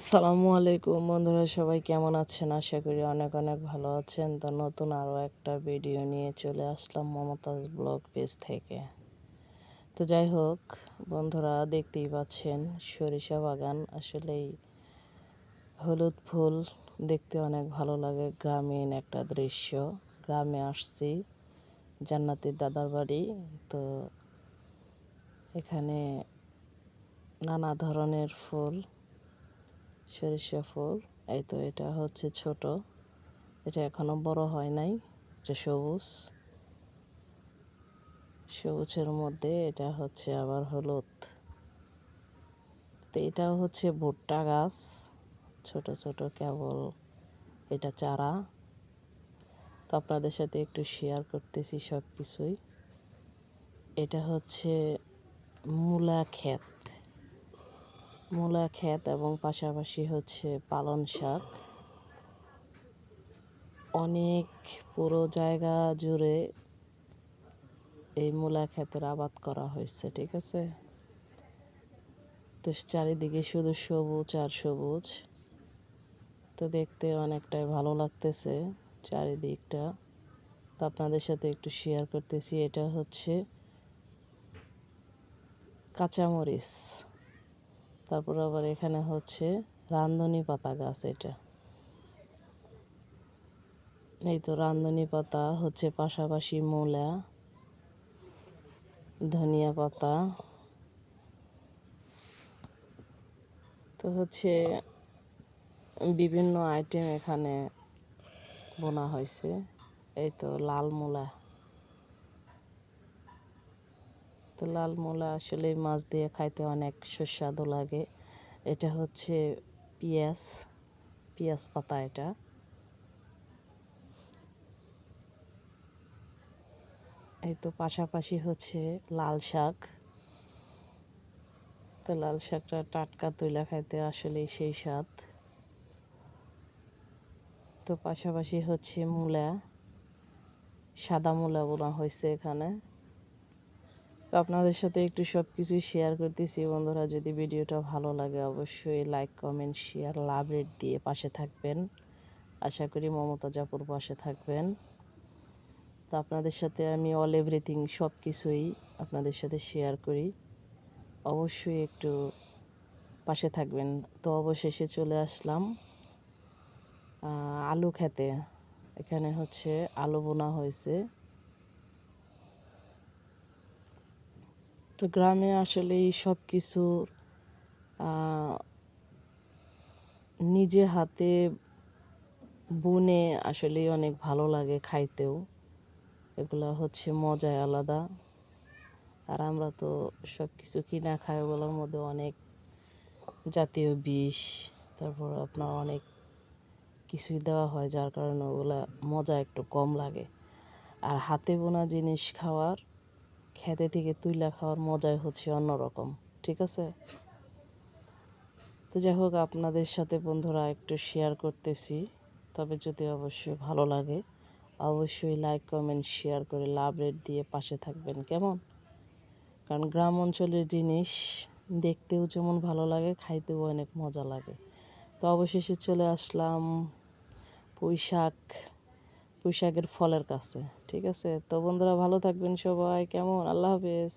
আসসালামু আলাইকুম বন্ধুরা, সবাই কেমন আছেন? আশা করি অনেক অনেক ভালো আছেন। তো নতুন আরও একটা ভিডিও নিয়ে চলে আসলাম মমতাজ ব্লগ পেজ থেকে। তো যাই হোক, বন্ধুরা দেখতেই পাচ্ছেন, সরিষা বাগান আসলেই হলুদ ফুল দেখতে অনেক ভালো লাগে। গ্রামীণ একটা দৃশ্য। গ্রামে আসছি, জান্নাতির দাদার বাড়ি। তো এখানে নানা ধরনের ফুল সরিষা ফুল। এই তো এটা হচ্ছে ছোট। এটা এখনও বড় হয় নাই। এটা সবুজ। সবুজের মধ্যে এটা হচ্ছে আবার হলুদ। তো এটাও হচ্ছে ভুট্টা গাছ। ছোট ছোট কেবল এটা চারা। তো আপনাদের সাথে একটু শেয়ার করতেছি সব কিছুই এটা হচ্ছে মূলা ক্ষেত। মূলা ক্ষেত এবং পাশাপাশি হচ্ছে পালন শাক। অনেক পুরো জায়গা জুড়ে এই মূলা ক্ষেতের আবাদ করা হয়েছে, ঠিক আছে? তো চারিদিকে শুধু সবুজ আর সবুজ। তো দেখতে অনেকটাই ভালো লাগতেছে চারিদিকটা। তো আপনাদের সাথে একটু শেয়ার করতেছি, এটা হচ্ছে কাঁচামরিচ। তারপর আবার এখানে হচ্ছে রান্ধনি পাতা গাছ এটা। এই তো রান্ধনি পাতা হচ্ছে পাশাপাশি মূলা, ধনিয়া পাতা। তো হচ্ছে বিভিন্ন আইটেম এখানে বোনা হয়েছে। এই তো লাল মূলা। তো লাল মূলা আসলে মাছ দিয়ে খাইতে অনেক সুস্বাদু লাগে। এটা হচ্ছে পেঁয়াজ পেঁয়াজ পাতা এটা। এই তো পাশাপাশি হচ্ছে লাল শাক। তো লাল শাকটা টাটকা তুলা খাইতে আসলে সেই স্বাদ। তো পাশাপাশি হচ্ছে মূলা, সাদা মূলা বোনা হয়েছে এখানে। তো আপনাদের সাথে একটু সব কিছুই শেয়ার করতেছি। বন্ধুরা, যদি ভিডিওটা ভালো লাগে অবশ্যই like comment share love rate দিয়ে পাশে থাকবেন। আশা করি মমতা জাপুর পাশে থাকবেন। তো আপনাদের সাথে আমি অল এভরিথিং সব কিছুই আপনাদের সাথে শেয়ার করি। অবশ্যই একটু পাশে থাকবেন। তো অবশেষে চলে আসলাম আলু খেতে। এখানে হচ্ছে আলু বোনা হয়েছে। তো গ্রামে আসলে এই সব কিছু নিজে হাতে বুনে আসলে অনেক ভালো লাগে খাইতেও। এগুলা হচ্ছে মজায় আলাদা। আর আমরা তো সব কিছু কিনা খাই ওগুলোর মধ্যে অনেক জাতীয় বিষ, তারপর আপনার অনেক কিছুই দেওয়া হয় যার কারণে ওগুলা মজা একটু কম লাগে। আর হাতে বোনা জিনিস খাওয়ার খেতে থেকে তুইলা খাওয়ার মজাই হচ্ছে অন্যরকম, ঠিক আছে? তো যাই হোক, আপনাদের সাথে বন্ধুরা একটু শেয়ার করতেছি, তবে যদি অবশ্যই ভালো লাগে, অবশ্যই লাইক কমেন্ট শেয়ার করে লাভ রেট দিয়ে পাশে থাকবেন, কেমন? কারণ গ্রাম অঞ্চলের জিনিস দেখতেও যেমন ভালো লাগে, খাইতেও অনেক মজা লাগে। তো অবশেষে চলে আসলাম পুঁই শাক পুঁই শাকের ফলের কাছে ঠিক আছে? তো বন্ধুরা ভালো থাকবেন সবাই কেমন? আল্লাহ হাফেজ।